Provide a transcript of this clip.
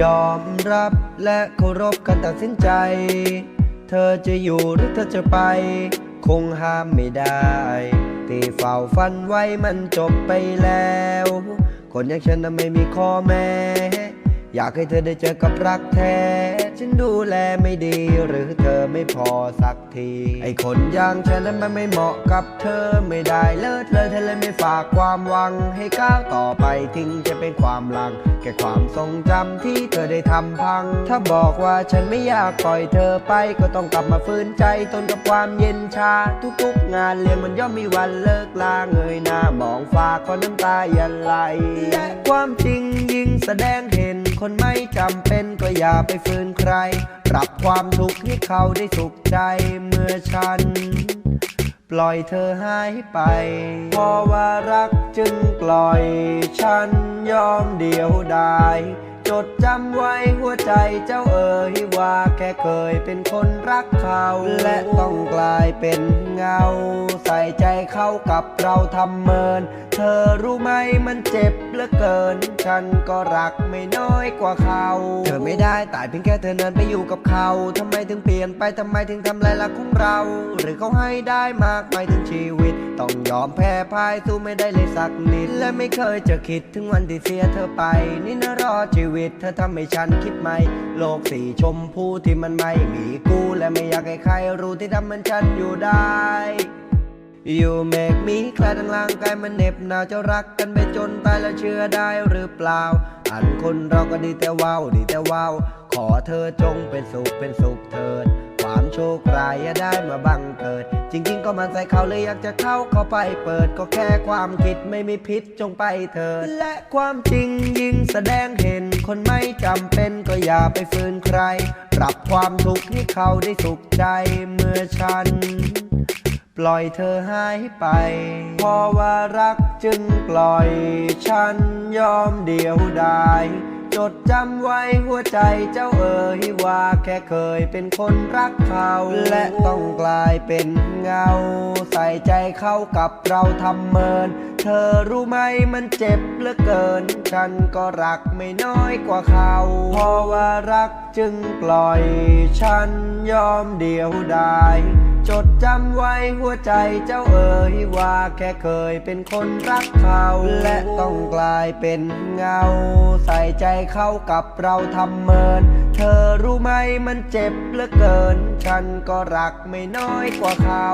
ยอมรับและเคารพการตัดสินใจ เธอจะอยู่หรือเธอจะไป คงห้ามไม่ได้ที่เฝ้าฝันไว้มันจบไปแล้ว คนอย่างฉันนั้นไม่มีข้อแม้ อยากให้เธอได้เจอกับรักแท้ ฉันดูแลไม่ดี หรือเธอไม่พอสักที ไอคนอย่างฉันนั้นมันไม่เหมาะกับเธอไม่ได้เลิศเลยเธอเลยไม่ฝากความหวัง ให้ก้าวต่อไปทิ้งจะเป็นความลังแค่ความทรงจำที่เธอได้ทำพัง ถ้าบอกว่าฉันไม่อยากปล่อยเธอไป ก็ต้องกลับมาฟื้นใจทนกับความเย็นชา ทุกๆงานเลี้ยงมันย่อมมีวันเลิกลาเงยหน้ามองฟ้าก็น้ำตายันไหล ความจริงยิ่งแสดงเห คนไม่จำเป็นก็อย่าไปฝืนใคร ปรับความทุกข์ให้เขาได้สุขใจเมื่อฉัน ปล่อยเธอหายไป เพราะว่ารักจึงปล่อย ฉันยอมเดียวดาย จดจำไว้หัวใจเจ้าเอ๋ยว่าแค่เคยเป็นคนรักเขา และต้องกลายเป็นเงา ใส่ใจเข้ากับเราทำเมิน เธอรู้ไหมมันเจ็บเหลือเกิน ฉันก็รักไม่น้อยกว่าเขา เธอไม่ได้ตายเพียงแค่เธอเนินไปอยู่กับเขาทำไมถึงเปลี่ยนไปทำไมถึงทำลายรักของเรา หรือเขาให้ได้มากมายถึงชีวิต ต้องยอมแพ้พ่ายสู้ไม่ได้เลยสักนิด และไม่เคยจะคิดถึงวันที่เสียเธอไป นี่นะรอชีวิตเธอทำให้ฉันคิดไหม่ โลกสีชมพูที่มันไม่มีกู และไม่อยากให้ใครรู้ที่ทำมันฉันอยู่ได้อยู่เมกมีใครทั้งร่างกายมันเหน็บหนาวจะรักกันไปจนตายแล้วเชื่อได้หรือเปล่า อันคนเราก็ดีแต่ว้าวดีแต่ว้าวขอเธอจงเป็นสุขเป็นสุขเถิด โชคร้ายได้มาบังเกิด จริง ๆ ก็มันใส่เขาเลยอยากจะเข้าเข้าไปเปิดก็แค่ความคิดไม่มีพิษจงไปเถิด และความจริงยิ่งแสดงเห็นคนไม่จำเป็นก็อย่าไปฝืนใคร ปรับความทุกข์ให้เขาได้สุขใจเมื่อฉันปล่อยเธอหายไปเพราะว่ารักจึงปล่อย ฉันยอมเดียวดาย จดจำไว้หัวใจเจ้าเอ๋ยว่าแค่เคยเป็นคนรักเขา และต้องกลายเป็นเงา ใส่ใจเข้ากับเราทำเมิน เธอรู้ไหมมันเจ็บเหลือเกิน ฉันก็รักไม่น้อยกว่าเขาเพราะว่ารักจึงปล่อย ฉันยอมเดียวดาย จดจำไว้หัวใจเจ้าเอ๋ยว่าแค่เคยเป็นคนรักเขา และต้องกลายเป็นเงา ใส่ใจเข้ากับเราทำเมิน เธอรู้ไหมมันเจ็บเหลือเกิน ฉันก็รักไม่น้อยกว่าเขา